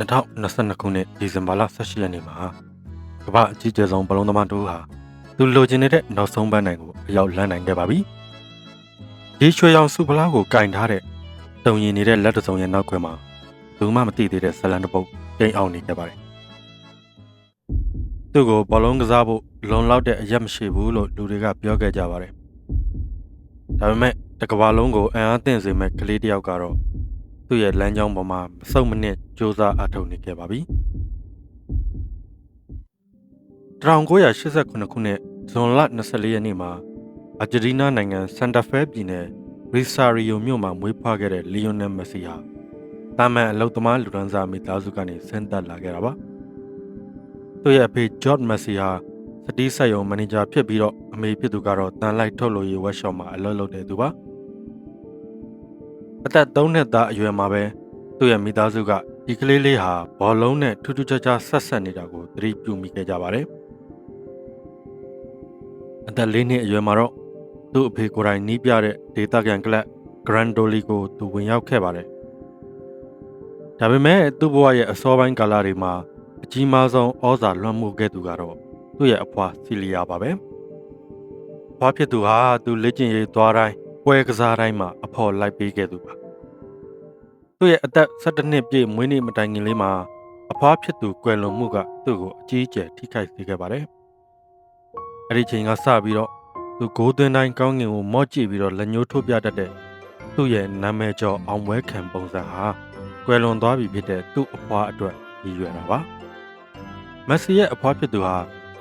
2022ခုနှစ်ဒီဇင်ဘာလ18ရက်နေ့မှာကမ္ဘာအကြီးကျယ်ဆုံးဘလုံးသမားတို့ဟာသူလိုချင်နေတဲ့နောက်ဆုံးပန်းနိုင်ကိုအရောက်လန်းနိုင်ခဲ့ပါပြီ။ဒီရွှေရောင်စုဖလားကိုကင်ထားတဲ့တုံရင်နေတဲ့လက်တစုံရဲ့နောက်ခွဲမှာဘူးမှမသိသေးတဲ့ဇလန်တစ်ပုတ်တိမ်အောင်နေခဲ့ပါတယ်။သူ့ကိုဘလုံးကစားဖို့လုံလောက်တဲ့အရက်မရှိဘူးလို့လူတွေကပြောခဲ့ကြပါတယ်။ဒါပေမဲ့တကဘာလုံးကိုအံ့အားသင့်စေမဲ့ကလေးတစ်ယောက်ကတော့ သူ့ရဲ့လမ်းကြောင်းပေါ်မှာမဆုတ်မနစ်စ조사အထောက်နေခဲ့ပါပြီ1989ခုနှစ်ဇွန်လ24ရက်နေ့မှာအာဂျင်တီးနားနိုင်ငံစန်တာဖဲပြည်နယ်ရီဆာရီယိုမြို့မှာမွေးဖွားခဲ့တဲ့လီယိုနယ်မက်ဆီဟာတာမန်အလုသမားလူဒန်းစားမိသားစုကနေဆင်းသက်လာခဲ့တာပါသူ့ရဲ့အဖေဂျော့မက်ဆီဟာစတီးဆက်ယုံမန်နေဂျာဖြစ်ပြီးတော့အမေဖြစ်သူကတော့တန်လိုက်ထုတ်လို့ရေးဝက်ရှော့မှာအလုပ်လုပ်တဲ့သူပါ အသက်3နှစ်သားအရွယ်မှာပဲသူ့ရဲ့မိသားစုကဒီကလေးလေးဟာဘောလုံးနဲ့ထူးထူးခြားခြားဆက်ဆက်နေတာကိုသတိပြုမိခဲ့ကြပါတယ်။အသက်၄နှစ်အရွယ်မှာတော့သူ့အဖေကိုယ်တိုင်နီးပြတဲ့ဒေတာကန်ကလပ်ဂရန်ဒိုလီကိုသူဝင်ရောက်ခဲ့ပါတယ်။ဒါပေမဲ့သူ့ဘဝရဲ့အစောပိုင်းကာလတွေမှာအကြီးမားဆုံးဩဇာလွှမ်းမိုးခဲ့သူကတော့သူ့ရဲ့အဖွာစီလီယာပါပဲ။ဖွာဖြစ်သူဟာသူလက်ကျင်ရေးသွားတိုင်း ပွဲကစားတိုင်းမှာအဖော်လိုက်ပေးခဲ့သူပါသူ့ရဲ့အသက်17နှစ်ပြည့်မွေးနေ့မတိုင်ခင်လေးမှာအဖွားဖြစ်သူကွယ်လွန်မှုကသူ့ကိုအကြီးအကျယ်ထိခိုက်စေခဲ့ပါတယ်အဲ့ဒီချိန်ကစပြီးတော့သူဂိုးသွင်းတိုင်းကောင်းငင်ကိုမော့ကြည့်ပြီးတော့လက်ညှိုးထိုးပြတတ်တဲ့သူ့ရဲ့နာမည်ကျော်အောင်ပွဲခံပုံစံဟာကွယ်လွန်သွားပြီဖြစ်တဲ့သူ့အဖွားအတွက်ရည်ရွယ်တာပါမက်ဆီရဲ့အဖွားဖြစ်သူဟာ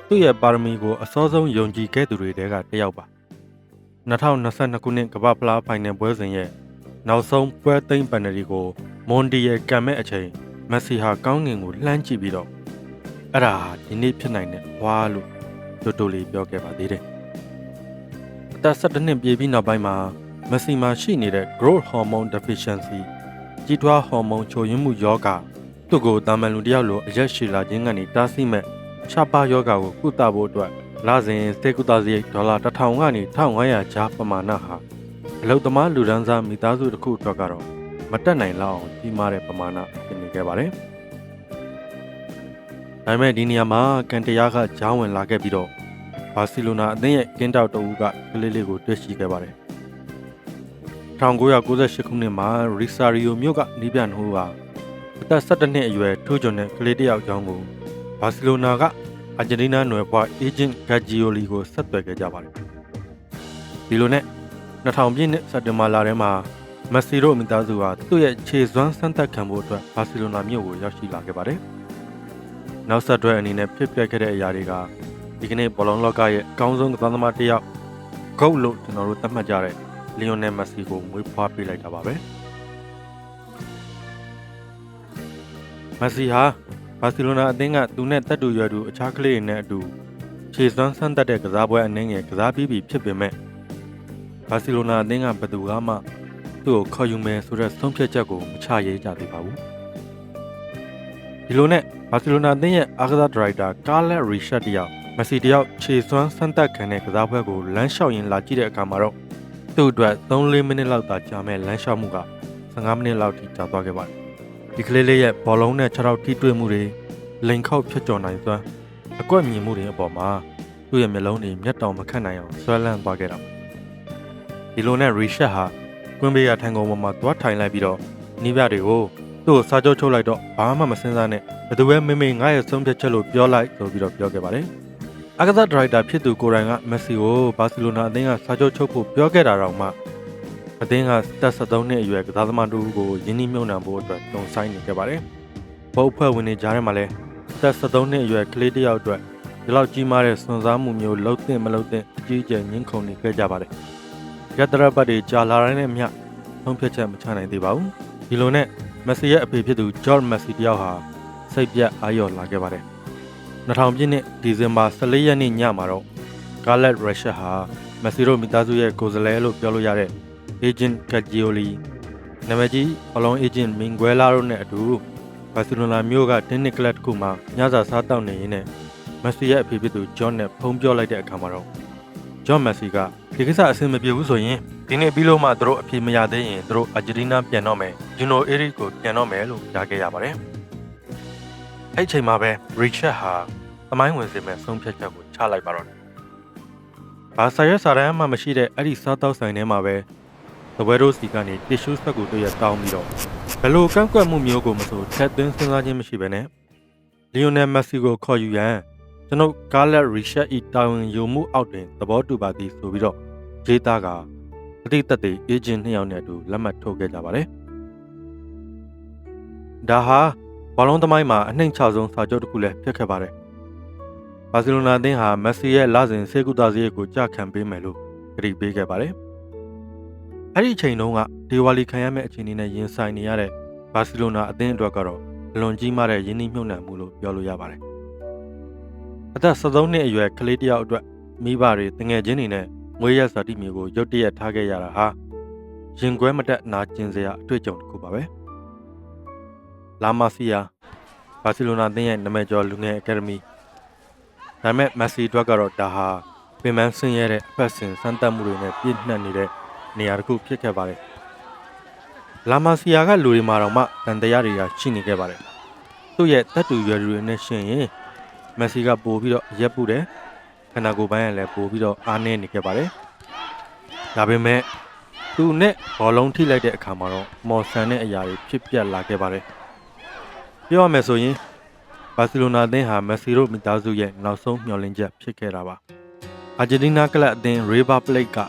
သူ့ရဲ့ပါရမီကိုအစောဆုံးယုံကြည်ခဲ့သူတွေထဲကတစ်ယောက်ပါ 2022ခုနှစ်ကမ္ဘာဖလားဖိုင်နယ်ပွဲစဉ်ရဲ့နောက်ဆုံးပွဲသိမ်းပန်နရီကိုမွန်ဒီရဲ့ကံမဲ့အချိန်မက်ဆီဟာကောင်းငင်ကိုလှမ်းကြည့်ပြီးတော့အဲ့ဒါဟာဒီနေ့ဖြစ်နိုင်တဲ့ဝါလို့တိုတိုလေးပြောခဲ့ပါသေးတယ်။အသက်17နှစ်ပြည့်ပြီးနောက်ပိုင်းမှာမက်ဆီမှာရှိနေတဲ့ growth hormone deficiency ကြီးထွားဟော်မုန်းချိုယွင်းမှုယောဂသူ့ကိုတာမန်လူတယောက်လိုအရက်ရှည်လာခြင်းကနေတားဆီးမဲ့ရှားပါယောဂကိုကုသဖို့အတွက် လစဉ်စေကုသစရိတ်ဒေါ်လာ1000ကနေ1500ကျားပမာဏဟာအလုသမားလူဒန်းစားမိသားစုတစ်ခုအတွက်ကတော့မတက်နိုင်လောက်အောင်ကြီးမားတဲ့ပမာဏဖြစ်နေခဲ့ပါတယ်။ဒါပေမဲ့ဒီနေရာမှာကန်တရာကကြောင်းဝင်လာခဲ့ပြီးတော့ဘာစီလိုနာအသင်းရဲ့ကင်းတောက်တအူးကကလေးလေးကိုတွေ့ရှိခဲ့ပါတယ်။1998ခုနှစ်မှာရီဆာရီယိုမြို့ကနီးပြနှိုးဟာအသက်17နှစ်အရွယ်ထိုးကျွန်တဲ့ကလေးတစ်ယောက်ကြောင်းကိုဘာစီလိုနာက အာဂျင်တီးနားနွယ်ဖွားအေဂျင့်ဂက်ဂျီယိုလီကိုဆက်သွယ်ခဲ့ကြပါတယ်။ဒီလိုနဲ့2000ပြည့်နှစ်စက်တင်ဘာလထဲမှာမက်ဆီရိုမိသားစုဟာသူ့ရဲ့ခြေစွမ်းစမ်းသပ်ခံဖို့အတွက်ဘာစီလိုနာမြို့ကိုရောက်ရှိလာခဲ့ပါတယ်။နောက်ဆက်တွဲအနေနဲ့ဖြစ်ပျက်ခဲ့တဲ့အရာတွေကဒီကနေ့ဘောလုံးလောကရဲ့အကောင်းဆုံးကစားသမားတစ်ယောက်ဂုတ်လို့ကျွန်တော်တို့သတ်မှတ်ကြတဲ့လီယိုနယ်မက်ဆီကိုမွေးဖွားပေးလိုက်တာပါပဲ။မက်ဆီဟာ ဘာစီလိုနာအသင်းကသူနဲ့တက်တူရွယ်သူအခြားကလေးတွေနဲ့အတူခြေစွမ်းစမ်းသပ်တဲ့ကစားပွဲအနှင်းငယ်ကစားပြီးပြီဖြစ်ပေမဲ့ဘာစီလိုနာအသင်းကဘယ်သူမှသူ့ကိုခေါ်ယူမယ်ဆိုတဲ့ဆုံးဖြတ်ချက်ကိုမချရဲကြသေးပါဘူးဒီလိုနဲ့ဘာစီလိုနာအသင်းရဲ့အားကစားဒါရိုက်တာကားလက်ရီရှက်တယောက်မက်ဆီတယောက်ခြေစွမ်းစမ်းသပ်ခံတဲ့ကစားပွဲကိုလမ်းလျှောက်ရင်လာကြည့်တဲ့အခါမှာတော့သူ့အတွက်3-4မိနစ်လောက်သာကြာမဲ့လမ်းလျှောက်မှုက15မိနစ်လောက်ထိကြာသွားခဲ့ပါတယ် ဒီကလေးလေးရဲ့ဘောလုံးနဲ့6ထောက်ထိတွေ့မှုတွေလိန်ခောက်ဖြတ်ကျော်နိုင်စွမ်းအကွက်မြင်မှုတွေအပေါ်မှာသူ့ရဲ့မျက်လုံးတွေမျက်တောင်မခတ်နိုင်အောင်ဆွဲလန်းသွားခဲ့တာပါဒီလိုနဲ့ reset ဟာကွင်းဘေးကထိုင်ကုန်ပေါ်မှာသွားထိုင်လိုက်ပြီးတော့နီးပြတွေကိုသူ့ကိုစားကြောချုပ်လိုက်တော့ဘာမှမစင်စားနဲ့ဘယ်သူပဲမေမေငါ့ရဲ့ဆုံးဖြတ်ချက်လို့ပြောလိုက်ဆိုပြီးတော့ပြောခဲ့ပါတယ်အကစားဒရိုက်တာဖြစ်သူကိုရိုင်ကမက်ဆီကိုဘာစီလိုနာအသင်းကစားကြောချုပ်ဖို့ပြောခဲ့တာတော့မှ အသင်းကတက်73နှစ်အရွယ်ကစားသမားတူကိုယင်းနှိမ့်မြုံနှံဖို့အတွက်တုံဆိုင်နေခဲ့ပါတယ်ဘုတ်ဖွဲ့ဝင်နေကြတဲ့မှာလဲတက်73နှစ်အရွယ်ကလေးတစ်ယောက်အတွက်ဒီလောက်ကြီးမားတဲ့စွန်စားမှုမျိုးလှုပ်သင့်မလှုပ်သင့်အကြီးအကျယ်ညှင်းခုန်နေခဲ့ကြပါတယ်ရတရပတ်တွေကြာလာတဲ့နဲ့မြဆုံးဖြတ်ချက်မချနိုင်သေးပါဘူးဒီလိုနဲ့မက်ဆီရဲ့အဖေဖြစ်သူဂျော့မက်ဆီတယောက်ဟာစိတ်ပြတ်အာရုံလာခဲ့ပါတယ်2000ပြည့်နှစ်ဒီဇင်ဘာ14ရက်နေ့ညမှာတော့ကာလက်ရက်ရှက်ဟာမက်ဆီရိုမိသားစုရဲ့ကိုယ်စားလှယ်လို့ပြောလို့ရတဲ့ agent Gaglioli နာမည်ကြီးအလုံး agent Minguela တို့နဲ့အတူဘာစီလိုနာမြို့ကတင်းနစ်ကလပ်တစ်ခုမှာညစာစားတောက်နေရင်းနဲ့မက်ဆီရဲ့အဖေဖြစ်သူဂျွန်နဲ့ဖုန်းပြောလိုက်တဲ့အခါမှာတော့ဂျွန်မက်ဆီကဒီကိစ္စအဆင်မပြေဘူးဆိုရင်ဒီနေ့ပြီးလို့မှသူတို့အပြေမရသေးရင်သူတို့အာဂျင်တီးနားပြန်တော့မယ်ဂျူနိုအေရစ်ကိုပြန်တော့မယ်လို့ကြားခဲ့ရပါတယ်အဲ့ဒီအချိန်မှာပဲရီချက်ဟာသမိုင်းဝင်စေမဲ့ဆုံးဖြတ်ချက်ကိုချလိုက်ပါတော့တယ်။ဘာစာရွက်စာတမ်းမှမရှိတဲ့အဲ့ဒီစားတောက်ဆိုင်ထဲမှာပဲ သပွဲတို့စီကနေတ िश ူးဆက်ကိုတွေ့ရတောင်းပြီးတော့ဘယ်လိုကန့်ကွက်မှုမျိုးကိုမဆိုထက်သွင်းစဉ်းစားခြင်းမရှိဘဲနဲ့လီယိုနယ်မက်ဆီကိုခေါ်ယူရန်ကျွန်ုပ်ကာလက်ရီရှက်ဤတာဝန်ယူမှုအောက်တွင်သဘောတူပါသည်ဆိုပြီးတော့ဂျေးသားကအတိတ်သက်သေအေဂျင့်နှစ်ယောက်နဲ့အတူလက်မှတ်ထိုးခဲ့ကြပါတယ်။ဒါဟာဘောလုံးသမိုင်းမှာအနှိမ်ချဆုံးစာချုပ်တစ်ခုလည်းဖြစ်ခဲ့ပါတယ်။ဘာစီလိုနာအသင်းဟာမက်ဆီရဲ့လစဉ်ဆေးကုသစရိတ်ကိုကြခံပေးမယ်လို့ကြေညာပေးခဲ့ပါတယ်။ အဲ့ဒီအချိန်တုန်းကဒီဝါလီခံရမယ့်အခြေအနေနဲ့ရင်ဆိုင်နေရတဲ့ဘာစီလိုနာအသင်းအတွက်ကတော့အလွန်ကြီးမားတဲ့ယင်းနှိမ့်မြုပ်နှံမှုလို့ပြောလို့ရပါတယ်။အသက်73နှစ်အရွယ်ကလေးတစ်ယောက်အတွက်မိဘတွေတငယ်ချင်းတွေနဲ့ငွေရက်ဇာတိမျိုးကိုရုတ်တရက်ထားခဲ့ရတာဟာရင်ကွဲမတက်နာကျင်စရာအတွေ့အကြုံတစ်ခုပါပဲ။လာမာစီယာဘာစီလိုနာအသင်းရဲ့နာမည်ကျော်လူငယ်အကယ်ဒမီဒါပေမဲ့မက်ဆီအတွက်ကတော့ဒါဟာပင်ပန်းဆင်းရဲတဲ့အဖက်ဆင်စမ်းသပ်မှုတွေနဲ့ပြည့်နှက်နေတဲ့ နေရာတစ်ခုဖြစ်ခဲ့ပါတယ်။လာမာစီယာကလူတွေမှာတော့မှတန်တရားတွေကရှိနေခဲ့ပါတယ်။သူ့ရဲ့တက်တူရွယ်တွေနဲ့ရှင်ရင်မက်ဆီကပို့ပြီးတော့ရက်ပူတယ်ခန္ဓာကိုယ်ပိုင်းကလည်းပို့ပြီးတော့အားနည်းနေခဲ့ပါတယ်။ဒါပေမဲ့သူနဲ့ဘောလုံးထိလိုက်တဲ့အခါမှာတော့မော်ဆန်တဲ့အရာတွေဖြစ်ပျက်လာခဲ့ပါတယ်။ပြောရမယ်ဆိုရင်ဘာစီလိုနာအသင်းဟာမက်ဆီတို့မိသားစုရဲ့နောက်ဆုံးမျှော်လင့်ချက်ဖြစ်ခဲ့တာပါ။အာဂျင်တီးနားကလပ်အသင်း River Plate က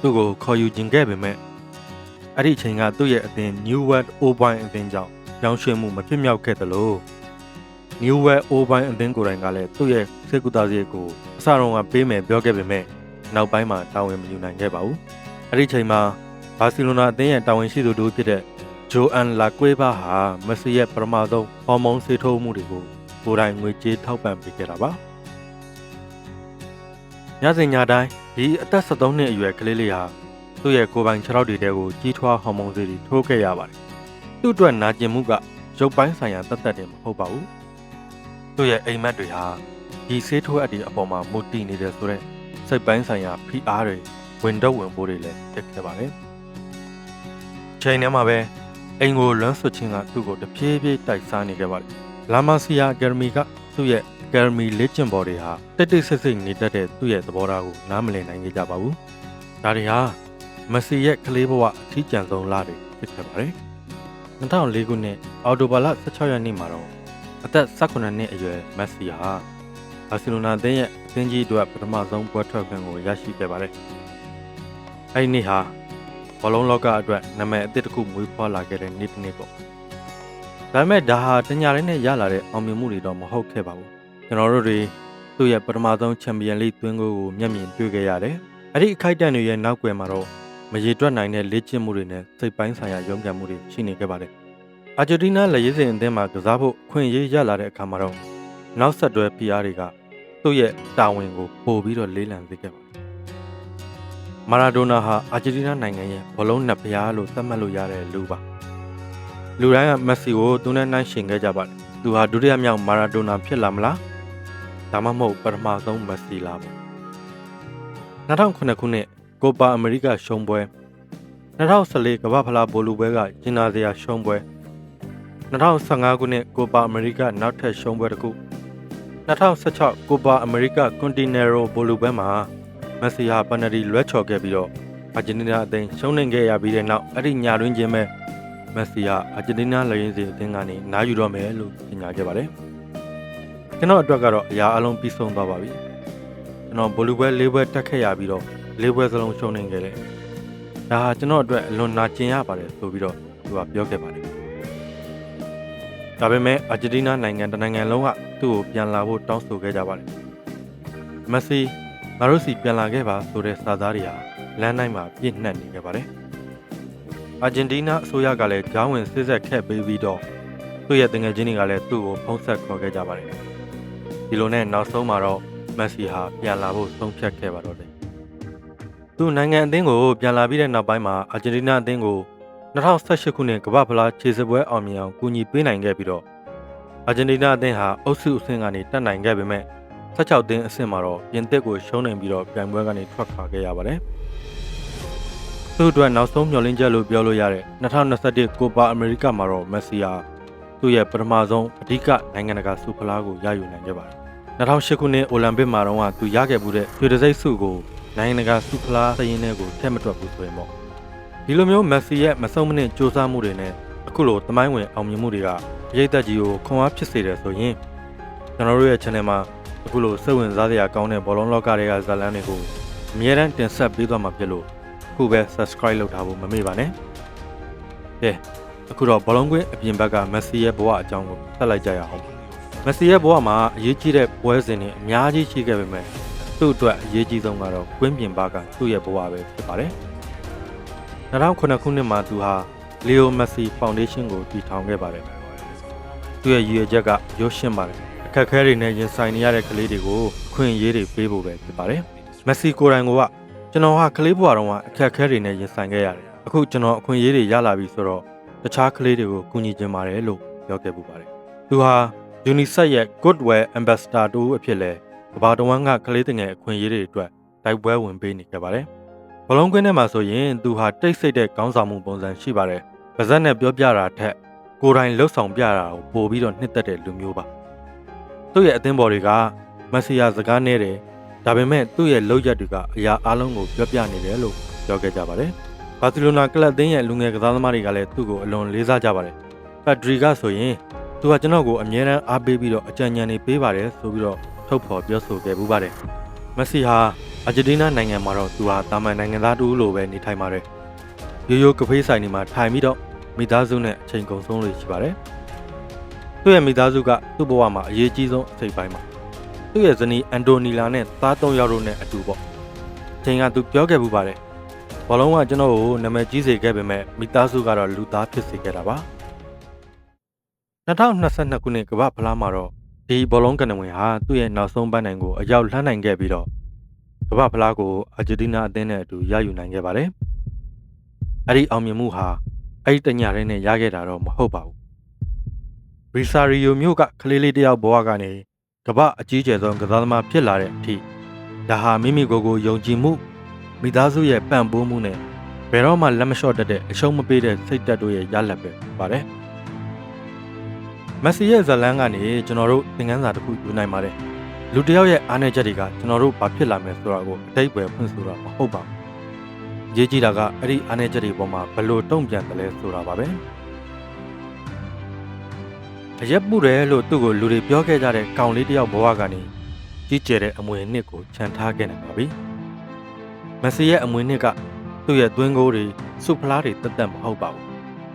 သူ့ကိုခေါ်ယူခြင်းခဲ့ပေမဲ့အဲ့ဒီအချိန်ကသူ့ရဲ့အသင်း New World O-Point အသင်းကြောင့်ကြောင်းရွှေ့မှုမဖြစ်မြောက်ခဲ့သလို New World O-Point အသင်းကိုယ်တိုင်ကလည်းသူ့ရဲ့စေကူတာစရိတ်ကိုအစတုန်းကပေးမယ်ပြောခဲ့ပေမဲ့နောက်ပိုင်းမှာတာဝန်မယူနိုင်ခဲ့ပါဘူး။အဲ့ဒီအချိန်မှာဘာစီလိုနာအသင်းရဲ့တာဝန်ရှိသူတို့ဖြစ်တဲ့ဂျိုအန်လာကွေးဘာဟာမက်ဆီရဲ့ပထမဆုံးဟော်မုန်းဆေးထိုးမှုတွေကိုကိုယ်တိုင်ငွေကြေးထောက်ပံ့ပေးခဲ့တာပါ။ညစဉ်ညတိုင်း ဒီအသက်73နှစ်အရွယ်ကလေးလေးဟာသူ့ရဲ့ကိုယ်ပိုင်ခြေထောက်တွေတဲကိုကြီးထွားဟော်မုန်းဆေးတွေထိုးခဲ့ရပါတယ်။သူ့အတွက်နာကျင်မှုကရုပ်ပိုင်းဆိုင်ရာတသက်တည်းမဟုတ်ပါဘူး။သူ့ရဲ့အိမ်မက်တွေဟာဒီဆေးထိုးအပ်တွေအပေါ်မှာမူတည်နေတယ်ဆိုတော့စိတ်ပိုင်းဆိုင်ရာဖိအားတွေဝင်တော့ဝင်ဖို့တွေလည်းတက်ခဲ့ပါတယ်။ချိန်ထဲမှာပဲအိမ်ကိုလွမ်းဆွချင်းကသူ့ကိုတဖြည်းဖြည်းတိုက်စားနေခဲ့ပါတယ်။လာမာစီယာအကယ်ဒမီက သူ့ရဲ့အကယ်ဒမီလေ့ကျင့်ဘော်တွေဟာတိတ်တိတ်ဆိတ်ဆိတ်နေတတ်တဲ့သူ့ရဲ့သဘောထားကိုနားမလည်နိုင်ကြပါဘူး။ဒါတွေဟာမက်ဆီရဲ့ကလေးဘဝအထီးကျန်ဆုံးလတွေဖြစ်ခဲ့ပါတယ်။2004ခုနှစ်အော်တိုဘာလ16ရက်နေ့မှာတော့အသက်18နှစ်အရွယ်မက်ဆီဟာဘာစီလိုနာအသင်းရဲ့အသင်းကြီးအတွက်ပထမဆုံးပွဲထွက်ခွင့်ကိုရရှိခဲ့ပါတယ်။အဲဒီနေ့ဟာဘောလုံးလောကအတွက်နာမည်အသစ်တစ်ခုမွေးဖွားလာခဲ့တဲ့နေ့တစ်နေ့ပေါ့။ ဒါပေမဲ့ဒါဟာတညာလေးနဲ့ရလာတဲ့အောင်မြင်မှုတွေတော့မဟုတ်ခဲ့ပါဘူး။ကျွန်တော်တို့တွေသူ့ရဲ့ပထမဆုံးချန်ပီယံလိသွင်းကိုကိုမျက်မြင်တွေ့ခဲ့ရတယ်။အဲ့ဒီအခိုက်အတန့်တွေရဲ့နောက်ွယ်မှာတော့မရေတွက်နိုင်တဲ့လေ့ကျင့်မှုတွေနဲ့စိတ်ပိုင်းဆိုင်ရာရုန်းကန်မှုတွေရှိနေခဲ့ပါတယ်။အာဂျင်တီးနားလက်ရေးစင်အသင်းမှာကစားဖို့အခွင့်အရေးရလာတဲ့အခါမှာတော့နောက်ဆက်တွဲ PR တွေကသူ့ရဲ့တာဝန်ကိုပို့ပြီးတော့လေးလံစေခဲ့ပါတယ်။မာရာဒိုနာဟာအာဂျင်တီးနားနိုင်ငံရဲ့ဘောလုံးနှစ်ဖျားလို့သတ်မှတ်လို့ရတဲ့လူပါ။ လူတိုင်းကမက်ဆီကိုသူနဲ့နိုင်ရှင်ခဲ့ကြပါတယ်။သူဟာဒုတိယမြောက်မာရာဒိုနာဖြစ်လာမလား။ဒါမှမဟုတ်ပထမဆုံးမက်ဆီလားပေါ့။2009ခုနှစ်ကိုပါအမေရိကရှုံးပွဲ2014ကမ္ဘာဖလားဘိုလူပွဲကကျင်းနာစရာရှုံးပွဲ2015ခုနှစ်ကိုပါအမေရိကနောက်ထပ်ရှုံးပွဲတစ်ခု2016ကိုပါအမေရိကကွန်တီနယ်ရိုဘိုလူပွဲမှာမက်ဆီဟာပန်နရီလွဲချော်ခဲ့ပြီးတော့အာဂျင်တီးနားအသင်းရှုံးနိမ့်ခဲ့ရပြီးတဲ့နောက်အဲ့ဒီညာတွင်းချင်းပဲ မက်ဆီဟာအာဂျင်တီးနားလက်ရင်းစီအသင်းကနေနားယူတော့မယ်လို့ကြေညာခဲ့ပါတယ်ကျွန်တော်အတွက်ကတော့အရာအလုံးပြီးဆုံးသွားပါပြီကျွန်တော်ဘိုလူပွဲ၄ပွဲတက်ခဲ့ရပြီးတော့၄ပွဲစလုံးရှုံးနိမ့်ခဲ့တယ်ဒါဟာကျွန်တော်အတွက်အလွန်နာကျင်ရပါတယ်ဆိုပြီးတော့သူကပြောခဲ့ပါတယ်ဒါပေမဲ့အာဂျင်တီးနားနိုင်ငံတနိုင်ငံလုံးကသူ့ကိုပြန်လာဖို့တောင်းဆိုခဲ့ကြပါတယ်။မက်ဆီငါတို့စီပြန်လာခဲ့ပါဆိုတဲ့စာသားတွေဟာလမ်းတိုင်းမှာပြည့်နှက်နေခဲ့ပါတယ်။ အာဂျင်တီးနားအစိုးရကလည်းဂျောင်းဝင်စစ်ဆက်ခဲ့ပေးပြီးတော့သူ့ရဲ့တငယ်ချင်းတွေကလည်းသူ့ကိုဖုံးဆက်ခေါ်ခဲ့ကြပါတယ်။ဒီလိုနဲ့နောက်ဆုံးမှာတော့မက်ဆီဟာပြန်လာဖို့ဆုံးဖြတ်ခဲ့ပါတော့တယ်။သူနိုင်ငံအသင်းကိုပြန်လာပြီးတဲ့နောက်ပိုင်းမှာအာဂျင်တီးနားအသင်းကို2018ခုနှစ်ကမ္ဘာဖလားခြေစပွဲအောင်မြင်အောင်ကူညီပေးနိုင်ခဲ့ပြီးတော့အာဂျင်တီးနားအသင်းဟာအုပ်စုအဆင့်ကနေတက်နိုင်ခဲ့ပေမဲ့16သင်းအဆင့်မှာတော့ပြင်သစ်ကိုရှုံးနိုင်ပြီးတော့ပြိုင်ပွဲကနေထွက်ခွာခဲ့ရပါတယ်။ သူ့အတွက်နောက်ဆုံးမျှော်လင့်ချက်လို့ပြောလို့ရတဲ့2021ကိုပါအမေရိကမှာတော့မက်ဆီဟာသူ့ရဲ့ပထမဆုံးအဓိကနိုင်ငံတကာဆုဖလားကိုရယူနိုင်ခဲ့ပါတယ်2008ခုနှစ်အိုလံပစ်မှာတော့ကသူရခဲ့မှုတဲ့ရွှေတံဆိပ်ဆုကိုနိုင်ငံတကာဆုဖလားသရင်တွေကိုထည့်မတွက်ဘူးဆိုရင်ပေါ့ဒီလိုမျိုးမက်ဆီရဲ့မဆုံးမနစ်စ조사မှုတွေနဲ့အခုလိုသမိုင်းဝင်အောင်မြင်မှုတွေကရိတ်သက်ကြီးကိုခွန်အားဖြစ်စေတယ်ဆိုရင်ကျွန်တော်တို့ရဲ့ channel မှာအခုလိုစိတ်ဝင်စားစရာကောင်းတဲ့ဘောလုံးလောကတွေကဇာတ်လမ်းတွေကိုအမြဲတမ်းတင်ဆက်ပေးသွားမှာဖြစ်လို့အ ခုပဲ subscribe လုပ်ထားဖို့မမေ့ပါနဲ့ကဲအခုတော့ဘောလုံးကွင်းအပြင်ဘက်ကမက်ဆီရဲ့ဘဝအကြောင်းကိုဖတ်လိုက်ကြရအောင်မက်ဆီရဲ့ဘဝမှာအရေးကြီးတဲ့ပွဲစဉ်တွေအများကြီးရှိခဲ့ပေမဲ့သူ့အတွက်အရေးကြီးဆုံးကတော့ကွင်းပြင်ဘက်ကသူ့ရဲ့ဘဝပဲဖြစ်ပါတယ်2009ခုနှစ်မှာသူဟာ Leo Messi Foundation ကိုတည်ထောင်ခဲ့ပါတယ်သူ့ရဲ့ရည်ရွယ်ချက်ကရုပ်ရှင်ပါတယ်အခက်အခဲတွေနဲ့ရင်ဆိုင်နေရတဲ့ကလေးတွေကိုအခွင့်အရေးတွေပေးဖို့ပဲဖြစ်ပါတယ်မက်ဆီကိုယ်တိုင်က ကျွန်တော်ဟာကလေးဘဝတုန်းကအခက်အခဲတွေနဲ့ရင်ဆိုင်ခဲ့ရတယ်အခုကျွန်တော်အခွင့်အရေးတွေရလာပြီဆိုတော့တခြားကလေးတွေကိုကူညီချင်ပါတယ်လို့ပြောခဲ့ပူပါတယ်သူဟာ UNICEF ရဲ့ Goodwill Ambassador တူအဖြစ်လဲကမ္ဘာတဝန်းကကလေးငယ်အခွင့်အရေးတွေအတွက်တိုက်ပွဲဝင်ပေးနေခဲ့ပါတယ်ဘလုံးကွင်းထဲမှာဆိုရင်သူဟာတိတ်ဆိတ်တဲ့ခေါင်းဆောင်မှုပုံစံရှိပါတယ်ပါဇက်နဲ့ပြောပြတာထက်ကိုယ်တိုင်လှုပ်ဆောင်ပြတာကိုပို့ပြီးတော့နှစ်သက်တဲ့လူမျိုးပါသူ့ရဲ့အသင်းပေါ်တွေကမက်ဆီယာစကားနဲ့တယ် ဒါပေမဲ့သူ့ရဲ့လုပ်ရက်တွေကအရာအလုံးကိုပြောပြနေတယ်လို့ပြောခဲ့ကြပါတယ်ဘာစီလိုနာကလပ်အသင်းရဲ့လူငယ်ကစားသမားတွေကလည်းသူ့ကိုအလွန်လေးစားကြပါတယ်ဖက်ဒရီကဆိုရင်သူကကျွန်တော်ကိုအမြဲတမ်းအားပေးပြီးတော့အကြံဉာဏ်တွေပေးပါတယ်ဆိုပြီးတော့ထုတ်ဖော်ပြောဆိုခဲ့ပူပါတယ်မက်ဆီဟာအာဂျင်တီးနားနိုင်ငံမှာတော့သူဟာတာမန်နိုင်ငံသားတူလိုပဲနေထိုင်ပါတယ်ရိုးရိုးကဖေးဆိုင်တွေမှာထိုင်ပြီးတော့မိသားစုနဲ့အချိန်ကုန်ဆုံးလို့ရှိပါတယ်သူ့ရဲ့မိသားစုကသူ့ဘဝမှာအရေးကြီးဆုံးအစိတ်ပိုင်းပါ သူ့ရဲ့ဇနီးအန်တိုနီလာနဲ့သားသုံးယောက်တို့နဲ့အတူပေါ့အချိန်ကသူပြောခဲ့ပူပါတယ်ဘောလုံးကကျွန်တော်ကိုနာမည်ကြီးစေခဲ့ပေမဲ့မိသားစုကတော့လူသားဖြစ်စေခဲ့တာပါ2022ခုနှစ်ကမ္ဘာဖလားမှာတော့ဒီဘောလုံးကန်ဝင်ဟာသူ့ရဲ့နောက်ဆုံးပန်းနိုင်ကိုအရောက်လှမ်းနိုင်ခဲ့ပြီးတော့ကမ္ဘာဖလားကိုအာဂျင်တီးနားအသင်းနဲ့အတူရယူနိုင်ခဲ့ပါတယ်။အဲ့ဒီအောင်မြင်မှုဟာအဲ့ဒီတညရဲနဲ့ရခဲ့တာတော့မဟုတ်ပါဘူး။ရီဆာရီယိုမြို့ကကလေးလေးတယောက်ဘဝကနေ ကမ္ဘာအကြီးကျယ်ဆုံးကစားသမားဖြစ်လာတဲ့အထိဒါဟာမိမိကိုယ်ကိုယုံကြည်မှုမိသားစုရဲ့ပံ့ပိုးမှုနဲ့ဘယ်တော့မှလက်မလျှော့တတ်တဲ့အရှုံးမပေးတဲ့စိတ်ဓာတ်တို့ရဲ့ရလဒ်ပဲပါတယ်။မက်ဆီရဲ့ဇလန်းကနေကျွန်တော်တို့သင်ခန်းစာတစ်ခုယူနိုင်ပါတယ်။လူတစ်ယောက်ရဲ့အားနည်းချက်တွေကကျွန်တော်တို့ဘာဖြစ်လာမယ်ဆိုတာကိုအတိတ်ပဲဖွင့်ဆိုတာမဟုတ်ပါဘူး။ရေးကြည့်တာကအဲ့ဒီအားနည်းချက်တွေပေါ်မှာဘယ်လိုတုံ့ပြန်တယ်လဲဆိုတာပါပဲ။ အရက်မှုတယ်လို့သူ့ကိုလူတွေပြောခဲ့ကြတဲ့ကောင်လေးတစ်ယောက်ဘဝကနေကြီးကျယ်တဲ့အမွေနှစ်ကိုခြံထားခဲ့နိုင်ပါပြီ။မက်ဆီရဲ့အမွေနှစ်ကသူ့ရဲ့သွင်းကိုးတွေစုဖလားတွေတက်တက်မဟုတ်ပါဘူး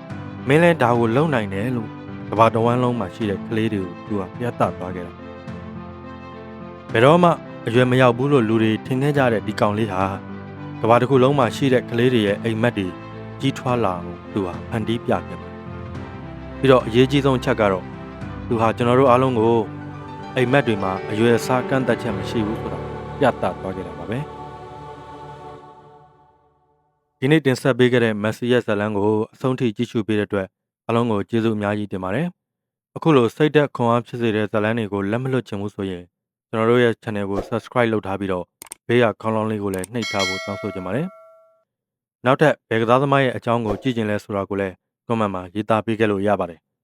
။မင်းလဲဒါကိုလုံနိုင်တယ်လို့ကဘာတဝမ်းလုံးမှာရှိတဲ့ကလေးတွေကိုသူကပြတ်သားသွားခဲ့တာဘယ်တော့မှအရွယ်မရောက်ဘူးလို့လူတွေထင်ခဲ့ကြတဲ့ဒီကောင်လေးဟာကဘာတစ်ခုလုံးမှာရှိတဲ့ကလေးတွေရဲ့အိမ်မက်တွေကြီးထွားလာအောင်သူဟာဖန်တီးပြခဲ့ပါတယ်ပြီးတော့အရေးကြီးဆုံးချက်ကတော့ သူဟာကျွန်တော်တို့အားလုံးကိုအိမ်မက်တွေမှာအရွယ်အစားကန့်သက်ချက်မရှိဘူးဆိုတာပြသသွားခဲ့တာပါပဲဒီနေ့တင်ဆက်ပေးခဲ့တဲ့မက်ဆီရဲ့ဇာတ်လမ်းကိုအဆုံးထိကြည့်ရှုပေးတဲ့အတွက်အားလုံးကိုကျေးဇူးအများကြီးတင်ပါတယ်။အခုလိုစိတ်သက်ခွန်အားဖြစ်စေတဲ့ဇာတ်လမ်းတွေကိုလက်မလွတ်ချင်ဘူးဆိုရင်ကျွန်တော်တို့ရဲ့ channel ကို subscribe လုပ်ထားပြီးတော့ဘေးကခေါင်းလောင်းလေးကိုလည်းနှိပ်ထားဖို့တောင်းဆိုချင်ပါတယ်။နောက်ထပ်ဘယ်ကစားသမားရဲ့အကြောင်းကိုကြည့်ကျင်လဲဆိုတာကိုလည်း comment မှာရေးသားပေးခဲ့လို့ရပါတယ်။